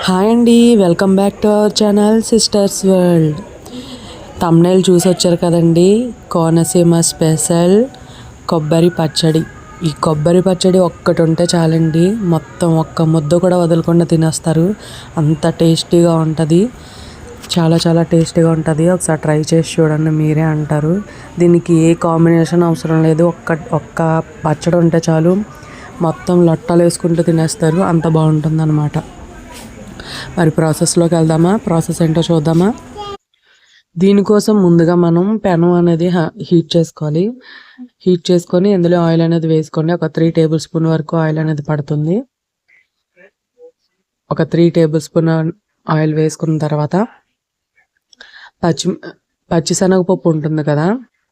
Hi అండి welcome back to our channel sisters world. Thumbnail చూసి వచ్చారు కదండి కోనసీమ స్పెషల్ కొబ్బరి పచ్చడి. ఈ కొబ్బరి పచ్చడి ఒక్కటి ఉంటే చాలండి మొత్తం ఒక్క ముద్ద కూడా వదలకుండా తినేస్తారు. అంత టేస్టీగా ఉంటుంది. చాలా చాలా టేస్టీగా ఉంటుంది. ఒకసారి ట్రై చేసి చూడండి మీరే అంటారు. దీనికి ఏ కాంబినేషన్ అవసరం లేదు. ఒక్క ఒక్క పచ్చడి ఉంటే చాలు. మొత్తం లొట్టలు వేసుకుంటూ తినేస్తారు. అంత బాగుంటుంది మరి ప్రాసెస్లోకి వెళ్దామా? ప్రాసెస్ ఏంటో చూద్దామా? దీనికోసం ముందుగా మనం పెనం అనేది హీట్ చేసుకోవాలి. హీట్ చేసుకొని ఇందులో ఆయిల్ అనేది వేసుకోండి. ఒక త్రీ టేబుల్ స్పూన్ వరకు ఆయిల్ అనేది పడుతుంది. ఒక త్రీ టేబుల్ స్పూన్ ఆయిల్ వేసుకున్న తర్వాత పచ్చి పచ్చిశనగపప్పు ఉంటుంది కదా?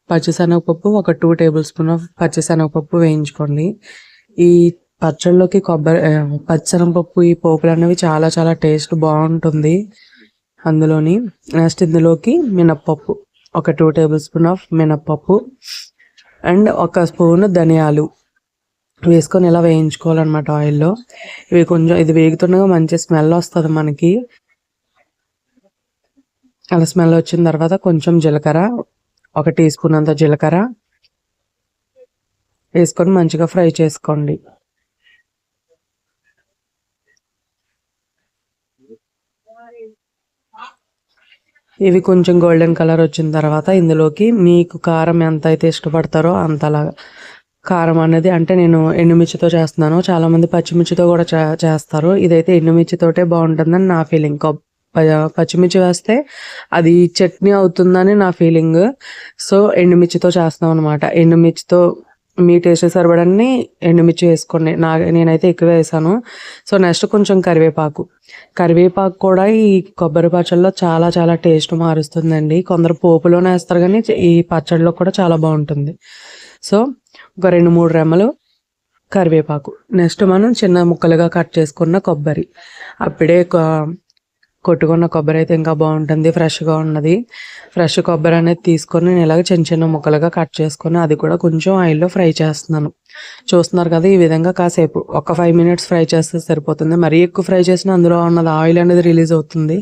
పచ్చిశనగపప్పు ఒక టూ టేబుల్ స్పూన్ ఆఫ్ పచ్చిశనగపప్పు వేయించుకోండి. ఈ పచ్చళ్ళలోకి కొబ్బరి పచ్చనపప్పు ఈ పోపులు అనేవి చాలా చాలా టేస్ట్ బాగుంటుంది. అందులోని నెక్స్ట్ ఇందులోకి మినప్పప్పు. ఒక టూ టేబుల్ స్పూన్ ఆఫ్ మినప్పప్పు. అండ్ ఒక స్పూన్ ధనియాలు. వేసుకొని ఇలా వేయించుకోవాలన్నమాట ఆయిల్లో. ఇవి కొంచెం ఇది వేగుతుండగా మంచి స్మెల్ వస్తుంది మనకి. అలా స్మెల్ వచ్చిన తర్వాత కొంచెం జీలకర్ర. ఒక టీ స్పూన్ అంత జీలకర్ర. వేసుకొని మంచిగా ఫ్రై చేసుకోండి. ఇవి కొంచెం గోల్డెన్ కలర్ వచ్చిన తర్వాత ఇందులోకి మీకు కారం ఎంత అయితే ఇష్టపడతారో అంతలాగా కారం అనేది అంటే నేను ఎండుమిర్చితో చేస్తున్నాను. చాలామంది పచ్చిమిర్చితో కూడా చేస్తారు. ఇదైతే ఎండుమిర్చితోటే బాగుంటుందని నా ఫీలింగ్ ప- పచ్చిమిర్చి వేస్తే అది చట్నీ అవుతుందని నా ఫీలింగ్ సో ఎండుమిర్చితో చేస్తాం అనమాట ఎండుమిర్చితో మీ టేస్ట్ సరిపడని ఎండుమిర్చి వేసుకోండి. నా నేనైతే ఎక్కువ వేసాను. సో నెక్స్ట్ కొంచెం కరివేపాకు. కరివేపాకు కూడా ఈ కొబ్బరి పచ్చడిలో చాలా చాలా టేస్ట్ మారుస్తుందండి. కొందరు పోపులోనే వేస్తారు కానీ ఈ పచ్చడిలో కూడా చాలా బాగుంటుంది. సో ఒక రెండు మూడు రెమ్మలు కరివేపాకు. నెక్స్ట్ మనం చిన్న ముక్కలుగా కట్ చేసుకున్న కొబ్బరి. అప్పుడే కొట్టుకున్న కొబ్బరి అయితే ఇంకా బాగుంటుంది ఫ్రెష్గా ఉన్నది. ఫ్రెష్ కొబ్బరి అనేది తీసుకొని నేను ఇలాగ చిన్న చిన్న ముక్కలుగా కట్ చేసుకొని అది కూడా కొంచెం ఆయిల్లో ఫ్రై చేస్తున్నాను. చూస్తున్నారు కదా ఈ విధంగా కాసేపు ఒక ఫైవ్ మినిట్స్ ఫ్రై చేస్తే సరిపోతుంది. మరీ ఎక్కువ ఫ్రై చేసినా అందులో ఉన్నది ఆయిల్ అనేది రిలీజ్ అవుతుంది.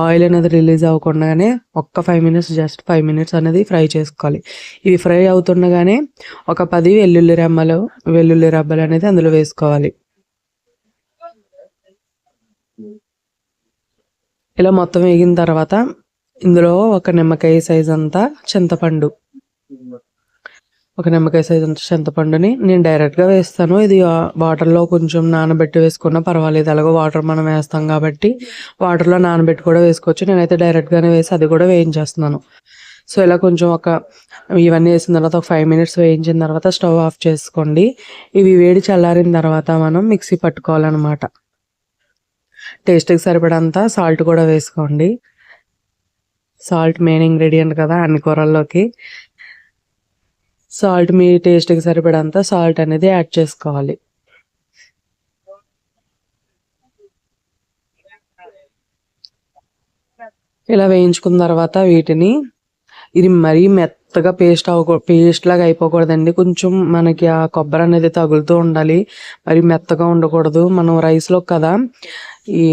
ఆయిల్ అనేది రిలీజ్ అవ్వకుండానే ఒక్క five minutes just five minutes అనేది ఫ్రై చేసుకోవాలి. ఇవి ఫ్రై అవుతుండగానే ఒక పది వెల్లుల్లి రెమ్మలు వెల్లుల్లి రెబ్బలు అనేది అందులో వేసుకోవాలి. ఇలా మొత్తం వేగిన తర్వాత ఇందులో ఒక నిమ్మకాయ సైజ్ అంతా చింతపండు. ఒక నిమ్మకాయ సైజ్ అంత చింతపండుని నేను డైరెక్ట్గా వేస్తాను. ఇది వాటర్లో కొంచెం నానబెట్టి వేసుకున్నా పర్వాలేదు. అలాగో వాటర్ మనం వేస్తాం కాబట్టి వాటర్లో నానబెట్టి కూడా వేసుకోవచ్చు. నేనైతే డైరెక్ట్గానే వేసి అది కూడా వేయించేస్తున్నాను. సో ఇలా కొంచెం ఒక ఇవన్నీ వేసిన తర్వాత ఒక ఫైవ్ మినిట్స్ వేయించిన తర్వాత స్టవ్ ఆఫ్ చేసుకోండి. ఇవి వేడి చల్లారిన తర్వాత మనం మిక్సీ పట్టుకోవాలన్నమాట. టేస్ట్కి సరిపడంత సాల్ట్ కూడా వేసుకోండి. సాల్ట్ మెయిన్ ఇంగ్రీడియంట్ కదా అన్ని కూరల్లోకి. సాల్ట్ మీ టేస్ట్కి సరిపడంత సాల్ట్ అనేది యాడ్ చేసుకోవాలి. ఇలా వేయించుకున్న తర్వాత వీటిని ఇది మరీ మెత్తగా పేస్ట్ అవ్వకూ పేస్ట్ లాగా అయిపోకూడదండి. కొంచెం మనకి ఆ కొబ్బరి అనేది తగులుతూ ఉండాలి. మరి మెత్తగా ఉండకూడదు. మనం రైస్లో కదా ఈ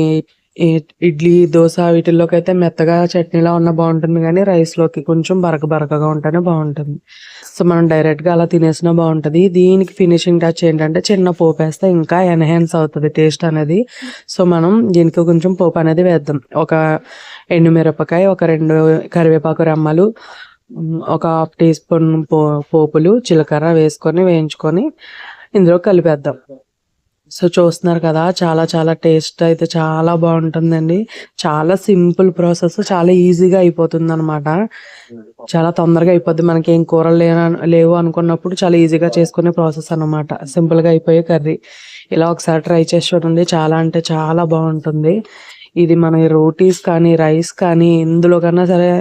ఇడ్లీ దోశ వీటిల్లోకి అయితే మెత్తగా చట్నీలా ఉన్న బాగుంటుంది కానీ రైస్లోకి కొంచెం బరక బరకగా ఉంటేనే బాగుంటుంది సో మనం డైరెక్ట్గా అలా తినేసినా బాగుంటుంది దీనికి ఫినిషింగ్ టచ్ ఏంటంటే చిన్న పోపు వేస్తే ఇంకా ఎన్హాన్స్ అవుతుంది టేస్ట్ అనేది. సో మనం దీనికి కొంచెం పోపు అనేది వేద్దాం. ఒక ఎండుమిరపకాయ ఒక రెండు కరివేపాకు రెమ్మలు ఒక హాఫ్ టీ స్పూన్ పో పోపులు జీలకర్ర వేసుకొని వేయించుకొని ఇందులో కలిపేద్దాం. సో చూస్తున్నారు కదా చాలా చాలా టేస్ట్ అయితే చాలా బాగుంటుందండి. చాలా సింపుల్ ప్రాసెస్ చాలా ఈజీగా అయిపోతుంది అనమాట చాలా తొందరగా అయిపోద్ది. మనకి ఏం కూరలు లేవు అనుకున్నప్పుడు చాలా ఈజీగా చేసుకునే ప్రాసెస్ అనమాట సింపుల్గా అయిపోయే కర్రీ. ఇలా ఒకసారి ట్రై చేసి చూడండి. చాలా అంటే చాలా బాగుంటుంది. ఇది మన రోటీస్ కానీ రైస్ కానీ ఎందులో కన్నా సరే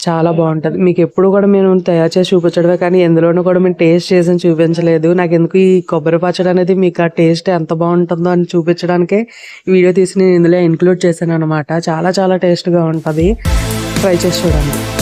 చాలా బాగుంటుంది. మీకు ఎప్పుడు కూడా మేము తయారు చేసి చూపించడమే కానీ ఎందులోనూ కూడా మేము టేస్ట్ చేసి చూపించలేదు. నాకు ఎందుకు ఈ కొబ్బరి పచ్చడి అనేది మీకు ఆ టేస్ట్ ఎంత బాగుంటుందో అని చూపించడానికే ఈ వీడియో తీసి నేను ఇందులో ఇంక్లూడ్ చేశాను అనమాట చాలా చాలా టేస్ట్గా ఉంటుంది. ట్రై చేసి చూడండి.